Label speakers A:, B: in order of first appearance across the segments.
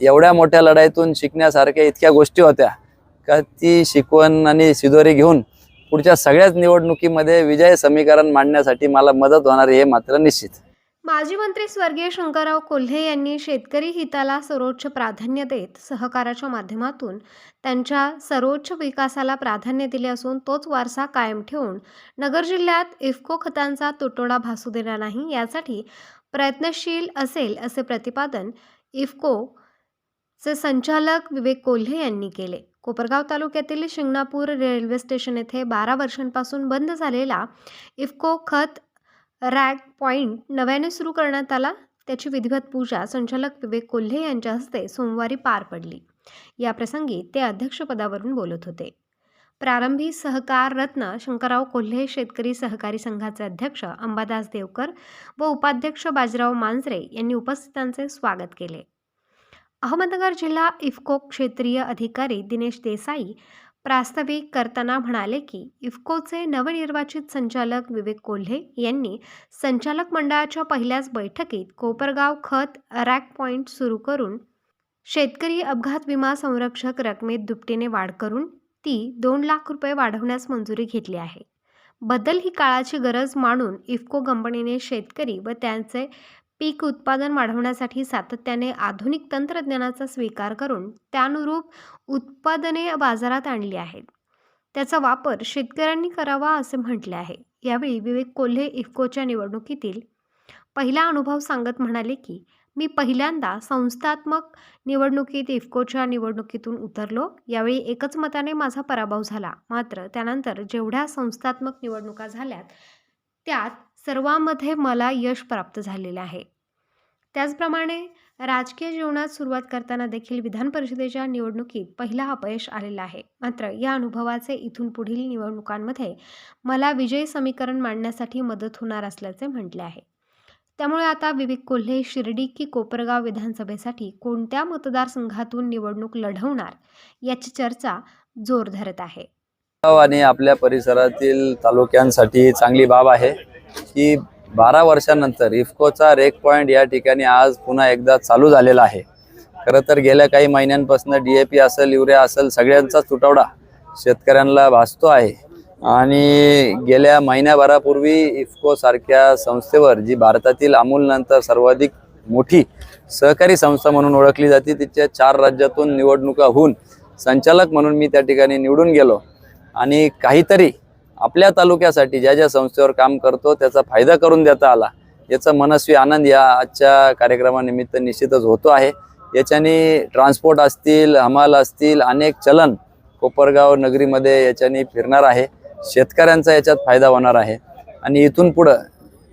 A: एवढ्या मोठ्या लढाईतून शिकण्यासारख्या इतक्या गोष्टी होत्या. का ती शिकवण आणि शिदोरी घेऊन पुढच्या सगळ्याच निवडणुकीमध्ये विजय समीकरण मांडण्यासाठी मला मदत होणार हे मात्र निश्चित.
B: माजी मंत्री स्वर्गीय शंकरराव कोल्हे यांनी शेतकरी हिताला सर्वोच्च प्राधान्य देत सहकाराच्या माध्यमातून त्यांच्या सर्वोच्च विकासाला प्राधान्य दिले असून तोच वारसा कायम ठेवून नगर जिल्ह्यात इफ्को खतांचा तुटवडा भासू देणार नाही यासाठी प्रयत्नशील असेल असे प्रतिपादन चे संचालक विवेक कोल्हे यांनी केले. कोपरगाव तालुक्यातील शिंगणापूर रेल्वे स्टेशन येथे बारा वर्षांपासून बंद झालेला इफ्को खत रॅग पॉइंट नव्याने सुरू करण्यात आला. त्याची विधिवत पूजा संचालक विवेक कोल्हे यांच्या हस्ते सोमवारी पार पडली. या प्रसंगी ते अध्यक्षपदावरून बोलत होते. प्रारंभी सहकार रत्न शंकरराव कोल्हे शेतकरी सहकारी संघाचे अध्यक्ष अंबादास देवकर व उपाध्यक्ष बाजीराव मांजरे यांनी उपस्थितांचे स्वागत केले. अहमदनगर जिल्हा इफ्को क्षेत्रीय अधिकारी दिनेश देसाई प्रास्ताविक करताना म्हणाले की इफ्कोचे नवनिर्वाचित संचालक विवेक कोल्हे यांनी संचालक मंडळाच्या पहिल्याच बैठकीत कोपरगाव खत रॅक पॉईंट सुरू करून शेतकरी अपघात विमा संरक्षक रकमेत दुपटीने वाढ करून ती दोन लाख रुपये वाढवण्यास मंजुरी घेतली आहे. बदल ही काळाची गरज मानून इफ्को कंपनीने शेतकरी व त्यांचे पीक उत्पादन वाढवण्यासाठी सातत्याने आधुनिक तंत्रज्ञानाचा स्वीकार करून त्यानुरूप उत्पादने बाजारात आणली आहेत. त्याचा वापर शेतकऱ्यांनी करावा असे म्हटले आहे. यावेळी विवेक कोल्हे इफ्कोच्या निवडणुकीतील पहिला अनुभव सांगत म्हणाले की मी पहिल्यांदा संस्थात्मक निवडणुकीत इफ्कोच्या निवडणुकीतून उतरलो. यावेळी एकच मताने माझा पराभव झाला. मात्र त्यानंतर जेवढ्या संस्थात्मक निवडणुका झाल्यात त्यात सर्वांमध्ये मला यश प्राप्त झालेले आहे. त्याचप्रमाणे राजकीय जीवनात सुरुवात करताना देखील विधान परिषदेच्या निवडणुकीत पहिला अपयश आलेला आहे. मात्र या अनुभवाचे इथून पुढील निवडणुकांमध्ये मला विजय समीकरण मांडण्यासाठी मदत होणार असल्याचे म्हटले आहे. त्यामुळे आता विवेक कोल्हे शिर्डी की कोपरगाव विधानसभेसाठी कोणत्या मतदारसंघातून निवडणूक लढवणार याची चर्चा जोर धरत आहे.
A: आणि आपल्या परिसरातील तालुक्यांसाठी चांगली बाब आहे की बारा वर्षानंतर इफ्कोचा रेक पॉईंट या ठिकाणी आज पुन्हा एकदा चालू झालेला आहे. खरं तर गेल्या काही महिन्यांपासून डी ए पी असेल युरिया असेल सगळ्यांचाच तुटवडा शेतकऱ्यांना भासतो आहे. आणि गेल्या महिन्याभरापूर्वी इफ्कोसारख्या संस्थेवर जी भारतातील अमूलनंतर सर्वाधिक मोठी सहकारी संस्था म्हणून ओळखली जाते तिच्या चार राज्यातून निवडणुका होऊन संचालक म्हणून मी त्या ठिकाणी निवडून गेलो. आणि काहीतरी आपल्या तालुक्यासाठी ज्या ज्या संस्थेवर काम करतो त्याचा फायदा करून देता आला. याचा मनस्वी आनंद या आजच्या कार्यक्रमानिमित्त निश्चितच होतो आहे. याच्याने ट्रान्सपोर्ट असतील हमाल असतील अनेक चलन कोपरगाव नगरीमध्ये याच्याने फिरणार आहे. शेतकऱ्यांचा याच्यात फायदा होणार आहे. आणि इथून पुढं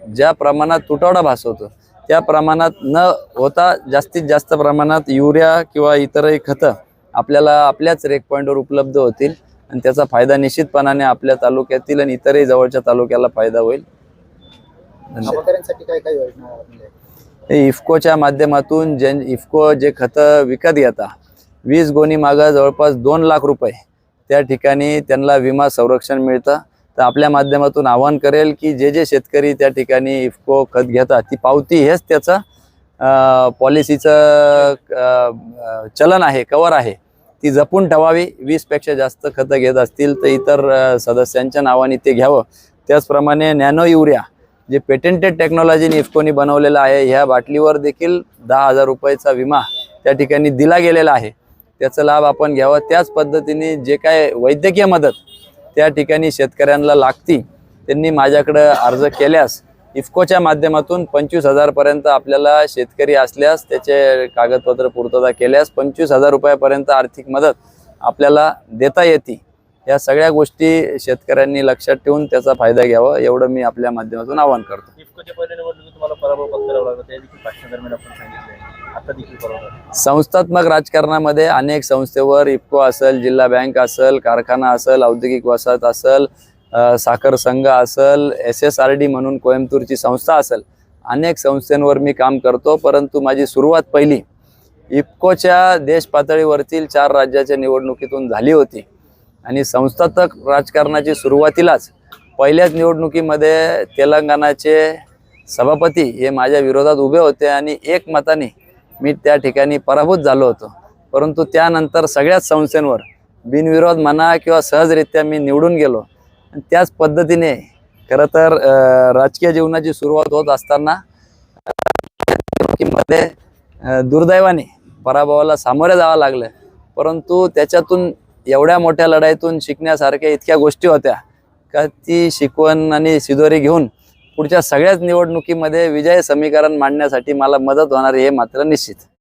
A: ज्या प्रमाणात तुटवडा भासवतो त्या प्रमाणात न होता जास्तीत जास्त प्रमाणात युरिया किंवा इतरही खतं आपल्याला आपल्याच रेक पॉईंटवर उपलब्ध होतील. आणि त्याचा फायदा निश्चितपणाने आपल्या तालुक्यातील आणि इतरही जवळच्या तालुक्याला फायदा होईल.
C: काय काय योजना?
A: हे इफ्कोच्या माध्यमातून जे इफ्को जे खतं विकत घेता वीस गोणी मागं जवळपास दोन लाख रुपये. त्या ठिकाणी त्यांना विमा संरक्षण मिळतं. तर आपल्या माध्यमातून आवाहन करेल की जे जे शेतकरी त्या ठिकाणी इफ्को खत घेतात ती पावती हेच त्याचं पॉलिसीचं चलन आहे कवर आहे. ती जपून ठेवावी. वीसपेक्षा जास्त खतं घेत असतील तर इतर सदस्यांच्या नावाने ते घ्यावं. त्याचप्रमाणे नॅनो युरिया जे पेटेंटेड टेक्नॉलॉजीने इफ्कोनी बनवलेलं आहे ह्या बाटलीवर देखील दहा हजार रुपयाचा विमा त्या ठिकाणी दिला गेलेला आहे. त्याचा लाभ आपण घ्यावा. त्याच पद्धतीने जे काय वैद्यकीय मदत त्या ठिकाणी शेतकऱ्यांना लागती त्यांनी माझ्याकडं अर्ज केल्यास इफ्कोच्या माध्यमातून पंचवीस हजारपर्यंत आपल्याला शेतकरी असल्यास त्याचे कागदपत्र पूर्तता केल्यास पंचवीस हजार रुपयापर्यंत आर्थिक मदत आपल्याला देता येते. या सगळ्या गोष्टी शेतकऱ्यांनी लक्षात ठेवून त्याचा फायदा घ्यावा एवढं मी आपल्या माध्यमातून आवाहन करतो. संस्थात्मक राजकारणामध्ये अनेक संस्थेवर इफ्को असेल जिल्हा बँक असेल कारखाना असेल औद्योगिक वसाहत असेल साखर संघ असेल एस एस आर डी म्हणून कोइंबतूरची संस्था असेल अनेक संस्थेंवर मी काम करतो परंतु माझी सुरुवात पहिली इफ्कोच्या देश पातळीवरतील चार राज्याच्या निवडणुकीतून झाली होती. आणि संस्थात्मक राजकारणाची सुरुवातीलाच पहिल्याच निवडणुकीमध्ये तेलंगणाचे सभापती हे माझ्या विरोधात उभे होते आणि एक मताने मी त्या ठिकाणी पराभूत झालो होतो. परंतु त्यानंतर सगळ्याच संस्थेंवर बिनविरोध म्हणा किंवा सहजरित्या मी निवडून गेलो. आणि त्याच पद्धतीने खरं तर राजकीय जीवनाची सुरुवात होत असताना मध्ये दुर्दैवाने पराभवाला सामोरे जावं लागलं. परंतु त्याच्यातून एवढ्या मोठ्या लढाईतून शिकण्यासारख्या इतक्या गोष्टी होत्या का ती शिकवण आणि शिदोरी घेऊन पुढच्या सगळ्याच निवडणुकीमध्ये विजय समीकरण मांडण्यासाठी मला मदत होणार हे मात्र निश्चित.